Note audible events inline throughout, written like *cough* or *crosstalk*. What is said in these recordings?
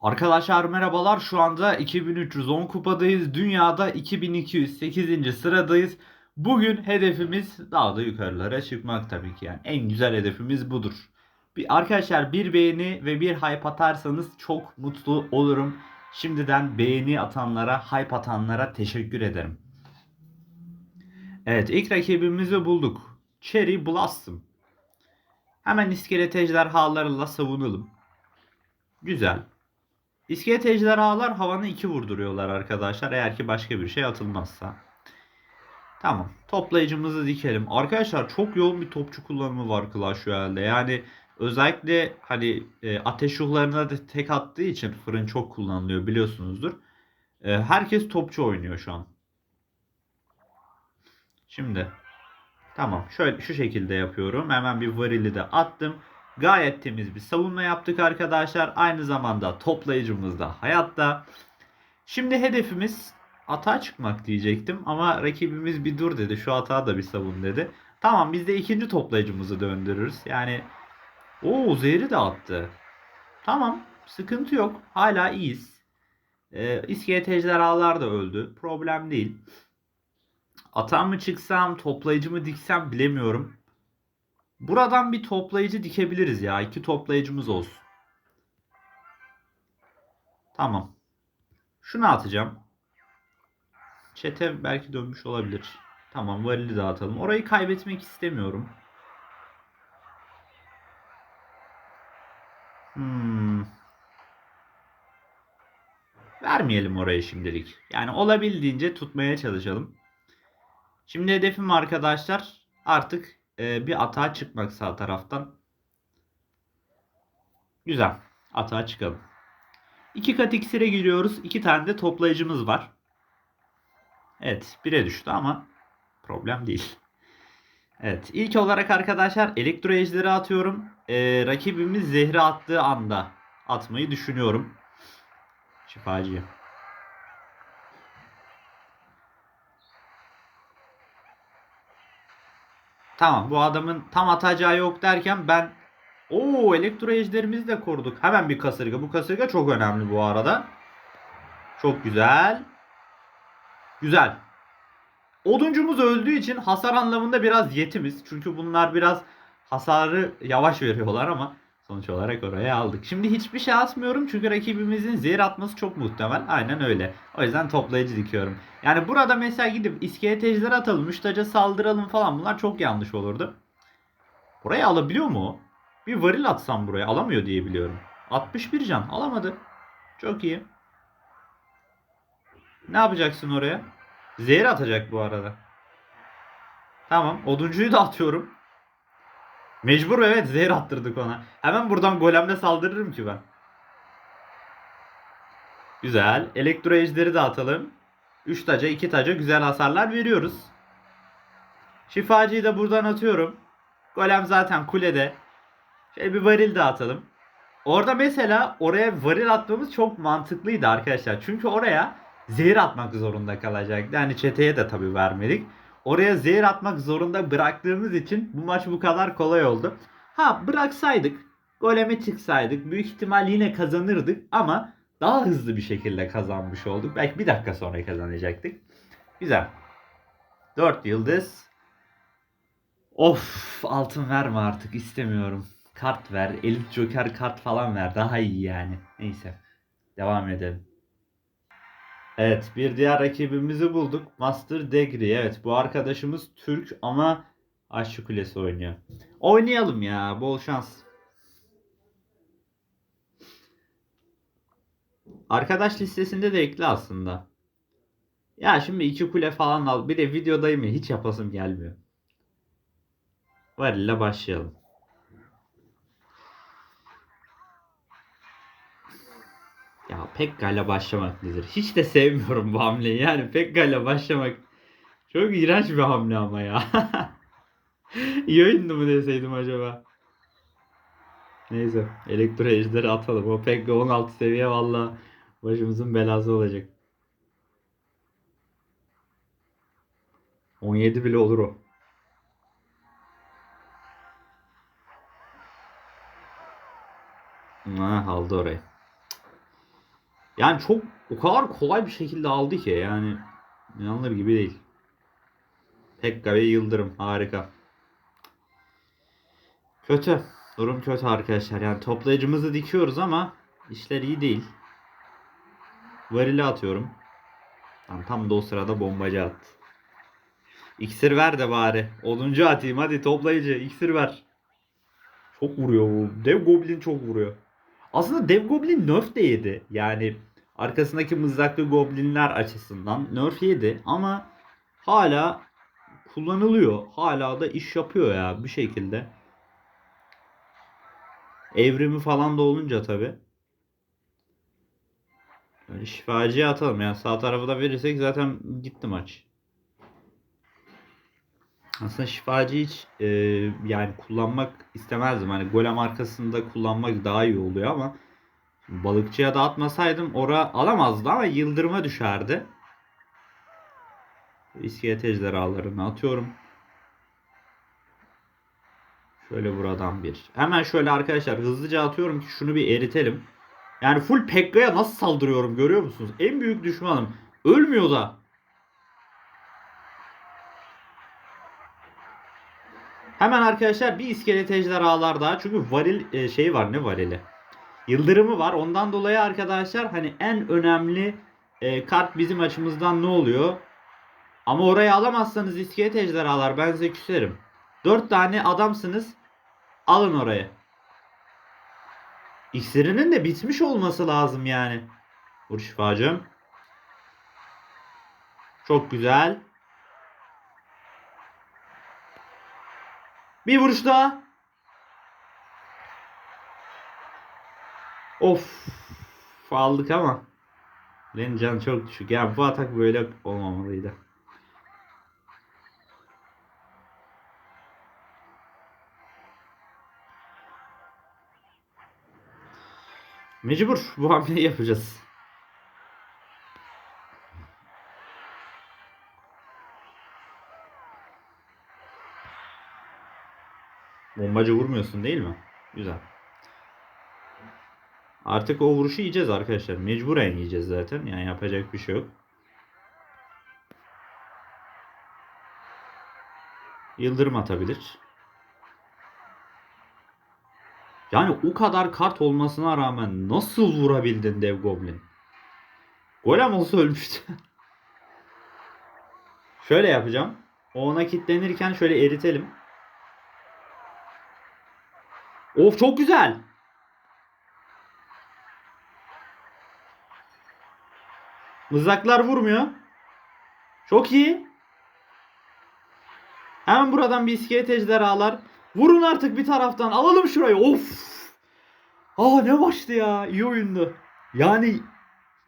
Arkadaşlar merhabalar. Şu anda 2310 kupadayız. Dünyada 2208. sıradayız. Bugün hedefimiz daha da yukarılara çıkmak tabii ki yani. En güzel hedefimiz budur. Bir arkadaşlar bir beğeni ve bir hype atarsanız çok mutlu olurum. Şimdiden beğeni atanlara, hype atanlara teşekkür ederim. Evet ilk rakibimizi bulduk. Cherry Blossom. Hemen iskelet ejderhalarıyla savunalım. Güzel. İskelet ejderhalar havanı iki vurduruyorlar arkadaşlar. Eğer ki başka bir şey atılmazsa. Tamam. Toplayıcımızı dikelim. Arkadaşlar çok yoğun bir topçu kullanımı var Clash Royale'de. Yani özellikle hani e, ateş ruhlarına da tek attığı için fırın çok kullanılıyor biliyorsunuzdur. E, herkes topçu oynuyor şu an. Şimdi tamam şöyle şu şekilde yapıyorum. Hemen bir varili de attım. Gayet temiz bir savunma yaptık arkadaşlar. Aynı zamanda toplayıcımız da hayatta. Şimdi hedefimiz atağa çıkmak diyecektim ama rakibimiz bir dur dedi. Şu atağa da bir savun dedi. Tamam biz de ikinci toplayıcımızı döndürürüz. Yani o zehri de attı. Tamam sıkıntı yok. Hala iyiyiz. Ee, iskelet ejderhalar da öldü. Problem değil. Atağa mı çıksam, toplayıcı mı diksem bilemiyorum. Buradan bir toplayıcı dikebiliriz ya. İki toplayıcımız olsun. Tamam. Şunu atacağım. Çete belki dönmüş olabilir. Tamam varili dağıtalım. Orayı kaybetmek istemiyorum. Hmm. Vermeyelim orayı şimdilik. Yani olabildiğince tutmaya çalışalım. Şimdi hedefim arkadaşlar artık e, bir atağa çıkmak sağ taraftan. Güzel. Atağa çıkalım. İki kat iksire giriyoruz. İki tane de toplayıcımız var. Evet. Bire düştü ama problem değil. Evet. ilk olarak arkadaşlar elektro ejderi atıyorum. E, rakibimiz zehri attığı anda atmayı düşünüyorum. Şifacıyı. Tamam bu adamın tam atacağı yok derken ben Oo elektro ejderimizi de koruduk. Hemen bir kasırga. Bu kasırga çok önemli bu arada. Çok güzel. Güzel. Oduncumuz öldüğü için hasar anlamında biraz yetimiz. Çünkü bunlar biraz hasarı yavaş veriyorlar ama sonuç olarak oraya aldık. Şimdi hiçbir şey atmıyorum çünkü rakibimizin zehir atması çok muhtemel. Aynen öyle. O yüzden toplayıcı dikiyorum. Yani burada mesela gidip iskelet atalım, müştaca saldıralım falan bunlar çok yanlış olurdu. Burayı alabiliyor mu? Bir varil atsam buraya alamıyor diye biliyorum. 61 can alamadı. Çok iyi. Ne yapacaksın oraya? Zehir atacak bu arada. Tamam. Oduncuyu da atıyorum. Mecbur evet zehir attırdık ona. Hemen buradan golemle saldırırım ki ben. Güzel. Elektro ejderi de atalım. 3 taca 2 taca güzel hasarlar veriyoruz. Şifacıyı da buradan atıyorum. Golem zaten kulede. Şöyle bir varil de atalım. Orada mesela oraya varil atmamız çok mantıklıydı arkadaşlar. Çünkü oraya zehir atmak zorunda kalacaktı. Yani çeteye de tabii vermedik. Oraya zehir atmak zorunda bıraktığımız için bu maç bu kadar kolay oldu. Ha bıraksaydık, goleme çıksaydık büyük ihtimal yine kazanırdık ama daha hızlı bir şekilde kazanmış olduk. Belki bir dakika sonra kazanacaktık. Güzel. 4 yıldız. Of altın verme artık istemiyorum. Kart ver. Elit Joker kart falan ver. Daha iyi yani. Neyse. Devam edelim. Evet bir diğer rakibimizi bulduk. Master Degri. Evet bu arkadaşımız Türk ama Aşçı Kulesi oynuyor. Oynayalım ya. Bol şans. Arkadaş listesinde de ekli aslında. Ya şimdi iki kule falan al. Bir de videodayım ya hiç yapasım gelmiyor. Var ile başlayalım. Ya Pekka başlamak nedir? Hiç de sevmiyorum bu hamleyi. Yani Pekka ile başlamak çok iğrenç bir hamle ama ya. *laughs* İyi oyundu mu deseydim acaba? Neyse. Elektro ejderi atalım. O Pekka 16 seviye valla başımızın belası olacak. 17 bile olur o. Ha, aldı orayı. Yani çok o kadar kolay bir şekilde aldı ki yani inanılır gibi değil. Pekka ve Yıldırım harika. Kötü. Durum kötü arkadaşlar. Yani toplayıcımızı dikiyoruz ama işler iyi değil. Varili atıyorum. Tam, tam da o sırada bombacı attı. İksir ver de bari. Oduncu atayım hadi toplayıcı iksir ver. Çok vuruyor bu. Dev Goblin çok vuruyor. Aslında Dev Goblin nerf de yedi. Yani arkasındaki mızraklı goblinler açısından nerf yedi ama hala kullanılıyor. Hala da iş yapıyor ya bir şekilde. Evrimi falan da olunca tabi. Yani şifacıya atalım yani sağ tarafı da verirsek zaten gitti maç. Aslında şifacı hiç e, yani kullanmak istemezdim. Hani golem arkasında kullanmak daha iyi oluyor ama balıkçıya da atmasaydım ora alamazdı ama yıldırıma düşerdi. İskelet ejderhalarını atıyorum. Şöyle buradan bir. Hemen şöyle arkadaşlar hızlıca atıyorum ki şunu bir eritelim. Yani full Pekka'ya nasıl saldırıyorum görüyor musunuz? En büyük düşmanım. Ölmüyor da. Hemen arkadaşlar bir iskelet ejderhalar daha. Çünkü varil e, şey var ne varili? Yıldırımı var. Ondan dolayı arkadaşlar hani en önemli e, kart bizim açımızdan ne oluyor? Ama orayı alamazsanız iskelet ejderhalar ben size küserim. 4 tane adamsınız. Alın orayı. İksirinin de bitmiş olması lazım yani. Vur şifacım. Çok güzel. Bir vuruş daha. Of. Aldık ama. Benim can çok düşük. Yani bu atak böyle olmamalıydı. Mecbur bu hamleyi yapacağız. Bombacı vurmuyorsun değil mi? Güzel. Artık o vuruşu yiyeceğiz arkadaşlar. Mecburen yiyeceğiz zaten. Yani yapacak bir şey yok. Yıldırım atabilir. Yani o kadar kart olmasına rağmen nasıl vurabildin dev goblin? Golem olsa ölmüştü. *laughs* şöyle yapacağım. O ona kilitlenirken şöyle eritelim. Of çok güzel. Mızraklar vurmuyor. Çok iyi. Hemen buradan bir iskelet ejderhalar. Vurun artık bir taraftan. Alalım şurayı. Of. Aa ne maçtı ya. İyi oyundu. Yani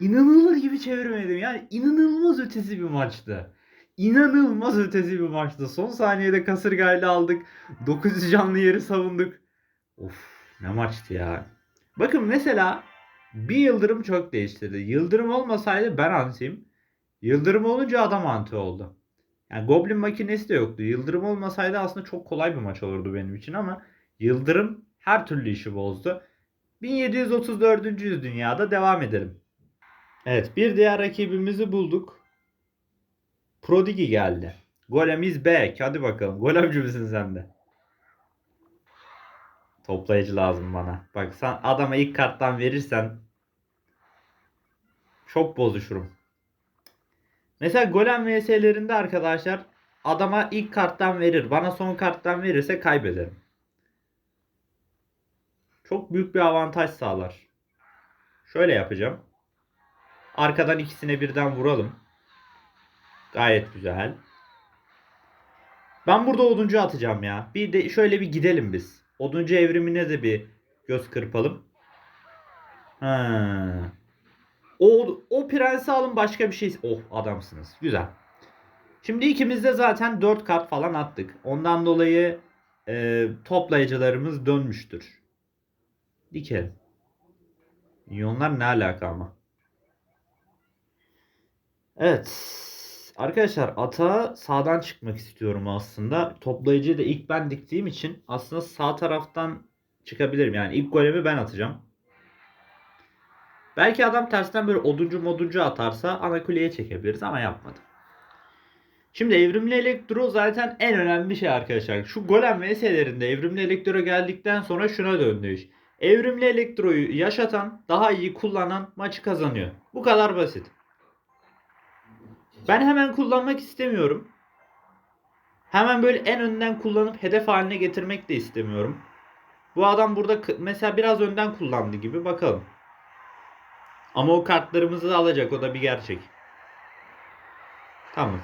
inanılır gibi çevirmedim. Yani inanılmaz ötesi bir maçtı. İnanılmaz ötesi bir maçtı. Son saniyede kasırgayla aldık. 900 canlı yeri savunduk. Of ne maçtı ya. Bakın mesela bir yıldırım çok değiştirdi. Yıldırım olmasaydı ben antiyim. Yıldırım olunca adam anti oldu. Yani Goblin makinesi de yoktu. Yıldırım olmasaydı aslında çok kolay bir maç olurdu benim için ama Yıldırım her türlü işi bozdu. 1734. dünyada devam edelim. Evet bir diğer rakibimizi bulduk. Prodigi geldi. Golem is back. Hadi bakalım. Golemci misin sen de? Toplayıcı lazım bana. Bak sen adama ilk karttan verirsen çok bozuşurum. Mesela golem vs'lerinde arkadaşlar adama ilk karttan verir. Bana son karttan verirse kaybederim. Çok büyük bir avantaj sağlar. Şöyle yapacağım. Arkadan ikisine birden vuralım. Gayet güzel. Ben burada oduncu atacağım ya. Bir de şöyle bir gidelim biz. Oduncu evrimine de bir göz kırpalım. Ha. O, o prensi alın başka bir şey. Oh adamsınız. Güzel. Şimdi ikimiz de zaten 4 kart falan attık. Ondan dolayı e, toplayıcılarımız dönmüştür. Dikelim. Milyonlar ne alaka ama. Evet. Arkadaşlar ata sağdan çıkmak istiyorum aslında. Toplayıcıyı da ilk ben diktiğim için aslında sağ taraftan çıkabilirim. Yani ilk golemi ben atacağım. Belki adam tersten böyle oduncu moduncu atarsa ana kuleye çekebiliriz ama yapmadı. Şimdi evrimli elektro zaten en önemli şey arkadaşlar. Şu golem vs'lerinde evrimli elektro geldikten sonra şuna döndü iş. Evrimli elektroyu yaşatan, daha iyi kullanan maçı kazanıyor. Bu kadar basit. Ben hemen kullanmak istemiyorum. Hemen böyle en önden kullanıp hedef haline getirmek de istemiyorum. Bu adam burada mesela biraz önden kullandı gibi bakalım. Ama o kartlarımızı da alacak o da bir gerçek. Tamam.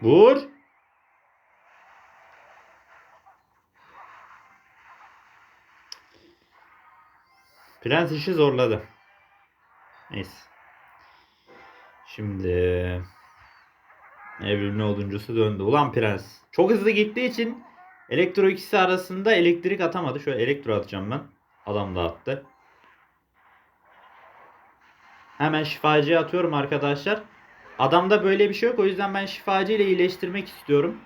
Vur. Prens işi zorladı. Neyse. Şimdi evrimli oduncusu döndü. Ulan prens. Çok hızlı gittiği için elektro ikisi arasında elektrik atamadı. Şöyle elektro atacağım ben. Adam da attı. Hemen şifacıya atıyorum arkadaşlar. Adamda böyle bir şey yok. O yüzden ben şifacı ile iyileştirmek istiyorum.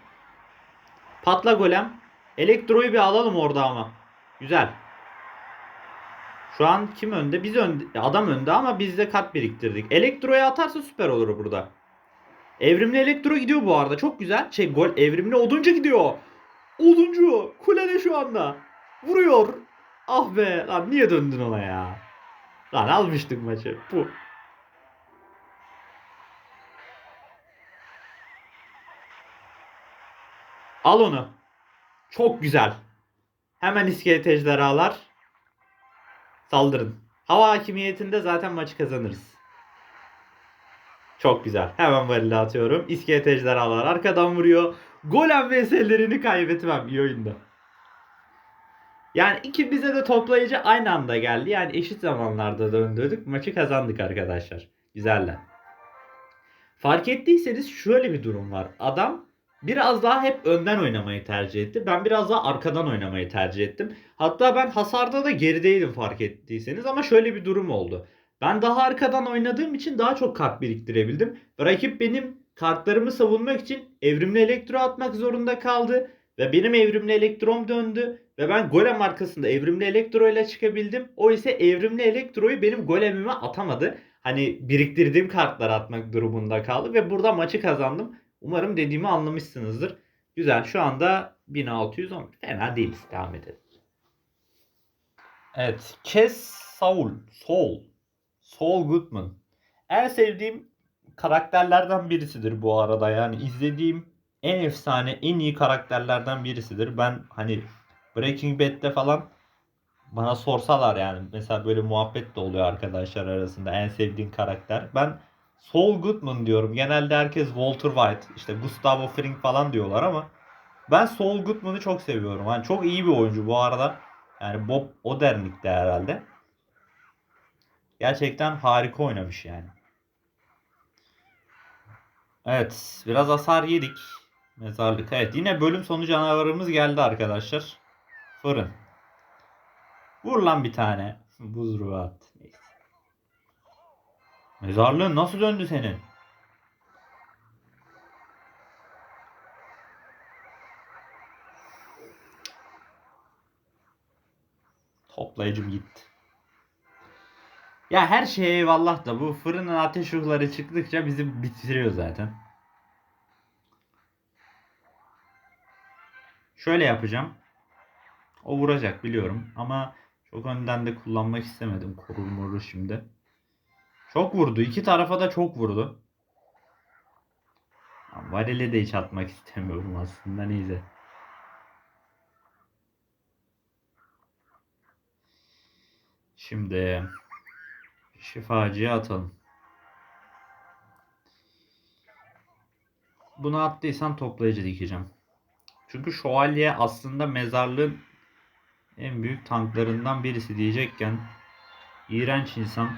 Patla golem. Elektroyu bir alalım orada ama. Güzel. Şu an kim önde? Biz önde. Adam önde ama biz de kat biriktirdik. Elektroya atarsa süper olur burada. Evrimli elektro gidiyor bu arada. Çok güzel. Şey gol evrimli oduncu gidiyor. Oduncu kulede şu anda. Vuruyor. Ah be. Lan niye döndün ona ya? Lan almıştık maçı. Bu. Al onu. Çok güzel. Hemen iskelet ejderhalar. Saldırın. Hava hakimiyetinde zaten maçı kazanırız. Çok güzel. Hemen varili atıyorum. İskelet ejderhalar arkadan vuruyor. Golem vs'lerini kaybetmem. İyi oyunda. Yani ikimize de toplayıcı aynı anda geldi. Yani eşit zamanlarda döndürdük. Maçı kazandık arkadaşlar. Güzeller. Fark ettiyseniz şöyle bir durum var. Adam biraz daha hep önden oynamayı tercih etti. Ben biraz daha arkadan oynamayı tercih ettim. Hatta ben hasarda da gerideydim fark ettiyseniz ama şöyle bir durum oldu. Ben daha arkadan oynadığım için daha çok kart biriktirebildim. Rakip benim kartlarımı savunmak için evrimli elektro atmak zorunda kaldı. Ve benim evrimli elektrom döndü. Ve ben golem arkasında evrimli elektro ile çıkabildim. O ise evrimli elektroyu benim golemime atamadı. Hani biriktirdiğim kartları atmak durumunda kaldı. Ve burada maçı kazandım. Umarım dediğimi anlamışsınızdır. Güzel şu anda 1610. Fena değiliz. Devam edelim. Evet. Kes Saul. Saul. Saul Goodman. En sevdiğim karakterlerden birisidir bu arada. Yani izlediğim en efsane, en iyi karakterlerden birisidir. Ben hani Breaking Bad'de falan bana sorsalar yani mesela böyle muhabbet de oluyor arkadaşlar arasında en sevdiğin karakter. Ben Saul Goodman diyorum. Genelde herkes Walter White, işte Gustavo Fring falan diyorlar ama ben Saul Goodman'ı çok seviyorum. Hani çok iyi bir oyuncu bu arada. Yani Bob Odenkirk'te herhalde. Gerçekten harika oynamış yani. Evet, biraz hasar yedik. Mezarlık. Evet, yine bölüm sonu canavarımız geldi arkadaşlar. Fırın. Vur lan bir tane. Buz ruhu. Mezarlığın nasıl döndü senin? Toplayıcım gitti. Ya her şeye eyvallah da bu fırının ateş ruhları çıktıkça bizi bitiriyor zaten. Şöyle yapacağım. O vuracak biliyorum ama çok önden de kullanmak istemedim korur şimdi. Çok vurdu. İki tarafa da çok vurdu. Varel'e de hiç atmak istemiyorum aslında neyse. Şimdi şifacıya atalım. Bunu attıysan toplayıcı dikeceğim. Çünkü şövalye aslında mezarlığın en büyük tanklarından birisi diyecekken iğrenç insan.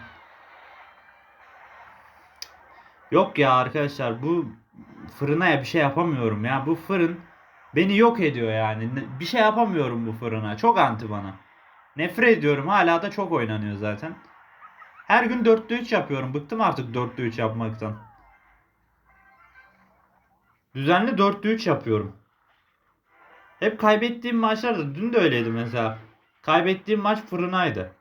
Yok ya arkadaşlar bu fırına ya bir şey yapamıyorum ya. Bu fırın beni yok ediyor yani. Bir şey yapamıyorum bu fırına. Çok anti bana. Nefret ediyorum. Hala da çok oynanıyor zaten. Her gün 4'te 3 yapıyorum. Bıktım artık 4'te 3 yapmaktan. Düzenli 4'lü 3 yapıyorum. Hep kaybettiğim maçlarda dün de öyleydi mesela. Kaybettiğim maç fırınaydı.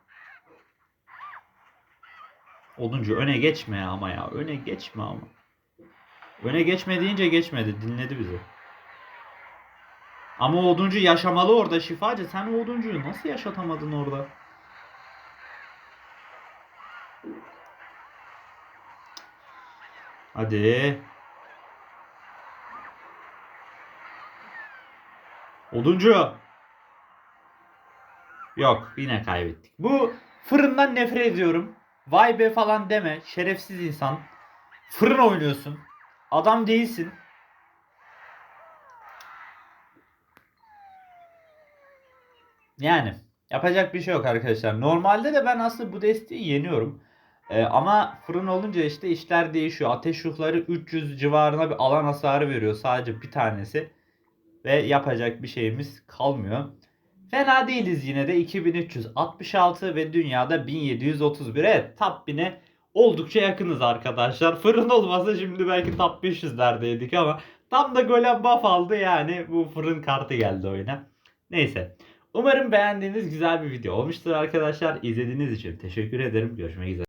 Olunca öne geçme ama ya. Öne geçme ama. Öne geçme deyince geçmedi. Dinledi bizi. Ama oduncu yaşamalı orada şifacı. Sen oduncuyu nasıl yaşatamadın orada? Hadi. Oduncu. Yok yine kaybettik. Bu fırından nefret ediyorum. Vay be falan deme. Şerefsiz insan. Fırın oynuyorsun. Adam değilsin. Yani yapacak bir şey yok arkadaşlar. Normalde de ben aslında bu desteği yeniyorum. Ee, ama fırın olunca işte işler değişiyor. Ateş ruhları 300 civarına bir alan hasarı veriyor sadece bir tanesi. Ve yapacak bir şeyimiz kalmıyor. Fena değiliz yine de 2366 ve dünyada 1731. Evet top 1000'e oldukça yakınız arkadaşlar. Fırın olmasa şimdi belki top 500'lerdeydik ama tam da golem buff aldı yani bu fırın kartı geldi oyuna. Neyse. Umarım beğendiğiniz güzel bir video olmuştur arkadaşlar. İzlediğiniz için teşekkür ederim. Görüşmek üzere.